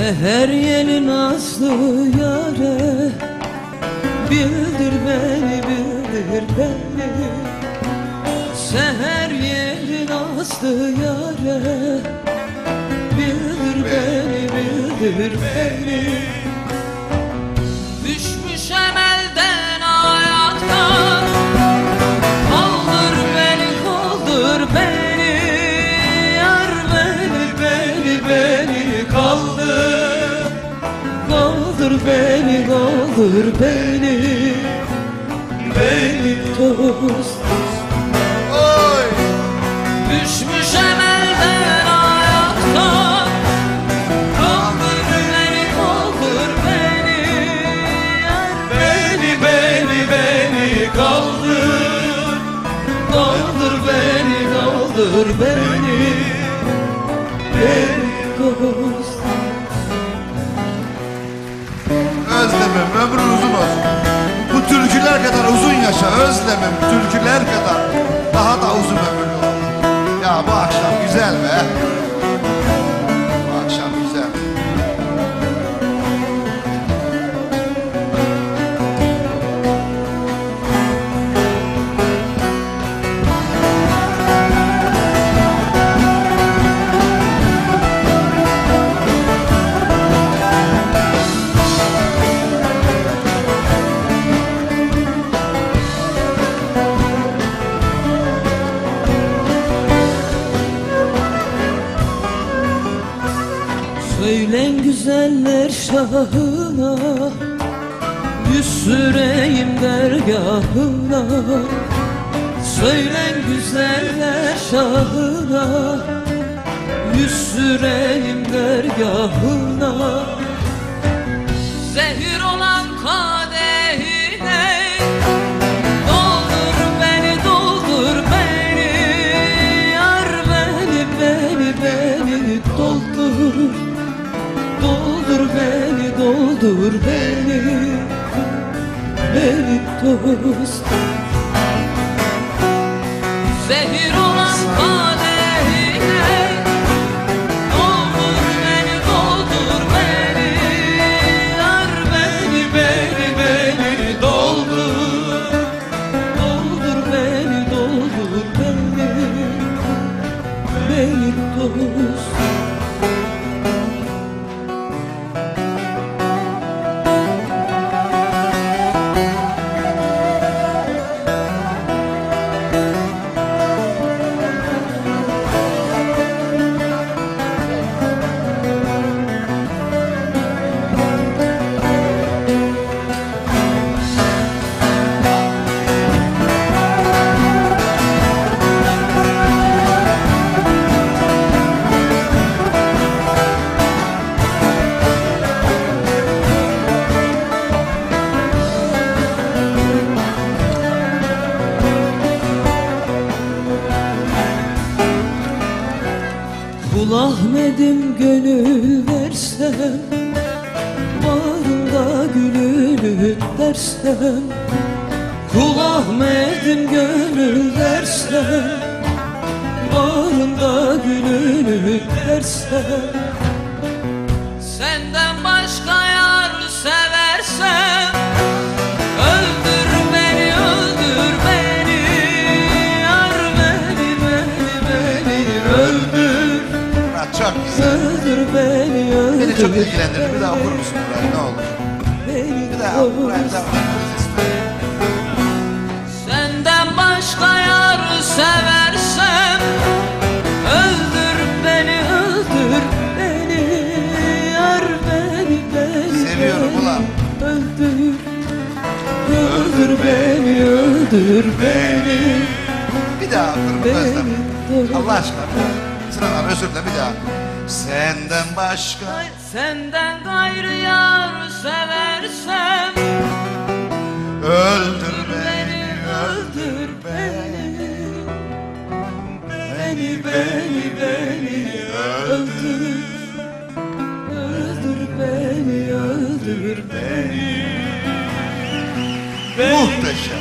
Seher yeli nazlı yare. Bildir beni, bildir beni. Seher yeli nazlı yare. Bildir beni, bildir beni. Düşmüş beni, kaldır beni. Beni dost Oy! Düşmüş emelden ayaktan Kaldır beni, kaldır beni. Beni, beni, beni kaldır. Kaldır beni, kaldır beni. Beni dost Özlemim ömrün uzun olsun. Bu türküler kadar uzun yaşa özlemim türküler kadar daha da uzun ömürlü ol. Ya bu akşam güzel be. Söylen güzeller şahına Yüz süreyim dergahına. Söylen güzeller şahına Yüz süreyim dergahına doldur beni Beni dost Zehir olan kadehine Ahmet'im gönül versem Bağrımda gülünü dersem Kul Ahmet'im gönül versem Bağrımda gülünü dersem Senden başka Güzel. Öldür beni, öldür Beni çok ilgilendirdi. Bir daha okur musun burayı ne olur? beni Bir daha burayı bir daha. Senden başka yar seversem Öldür beni, öldür beni Yar beni, beni Seviyorum ulan. Öldür Öldür beni, öldür beni Bir daha okur Özlem. Allah aşkına. Sıradan özür dilerim bir daha. Senden başka Senden gayrı yar seversem öldür beni, öldür beni Beni, beni, beni öldür Öldür beni, öldür beni Muhteşem.